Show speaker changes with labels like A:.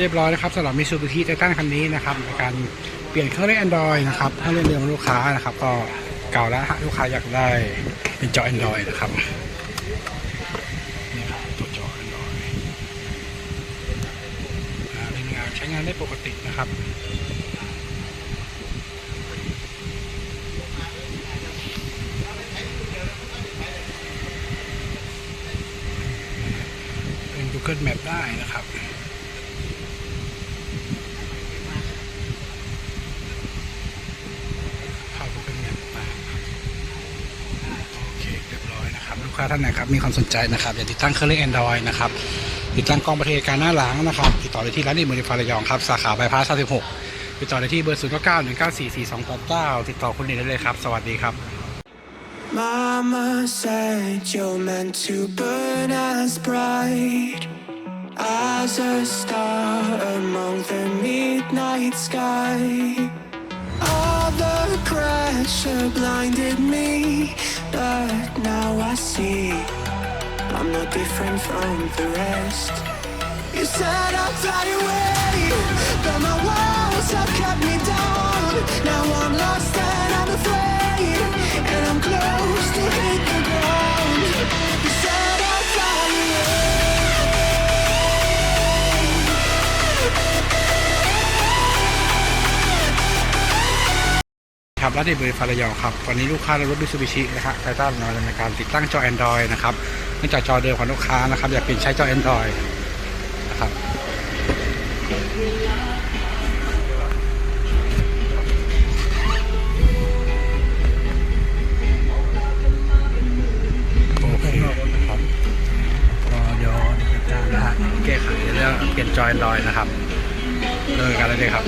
A: เรียบร้อยนะครับสำหรับมิซูบิชิไททันคันนี้นะครับในการเปลี่ยนเครื่องเล่น Android นะครับให้เล่นเรื่องลูกค้านะครับ ก็เก่าแล้วฮะลูกค้าอยากได้เป็นจอ Android นะครับนี่ครับตัวจอ Android อ่าเป็นงานใช้งานได้ปกตินะครับเป็น Google Map ได้นะครับ เข้า Google Map มาโอเคเรียบร้อยนะครับ ลูกค้าท่านไหนครับมีความสนใจนะครับอยากติดตั้งเครื่องเล่น Android นะครับติดตั้งกล้องประเทศการหน้าหลังนะครับติดต่อได้ที่ร้านอิมเมอริฟาระยองครับสาขาบายพาส36ติดต่อได้ที่เบอร์0 9 9 1 9 4 4 2 8 9ติดต่อคุณเนได้เลยครับ สวัสดีครับ
B: Mama said you're meant to burn as bright as a star among the midnight sky. All the pressure blinded me, but now I see I'm no different from the rest. You said I'd fly away,
A: ครับร้านเบิวต์ฟาระยองครับตอนนี้ลูกค้าในรถมิซูบิชินะฮะไททันมาดำเนินการติดตั้งจอ Android นะครับเนื่องจากจอเดิมของลูกค้านะครับ อยากเปลี่ยนใช้จอ Android นะครับโอเคครับก็เดี๋ยวนะฮะแก้ไขเรื่องเปลี่ยนจอ Android นะครับเริ่มกันแล้วเลยครับ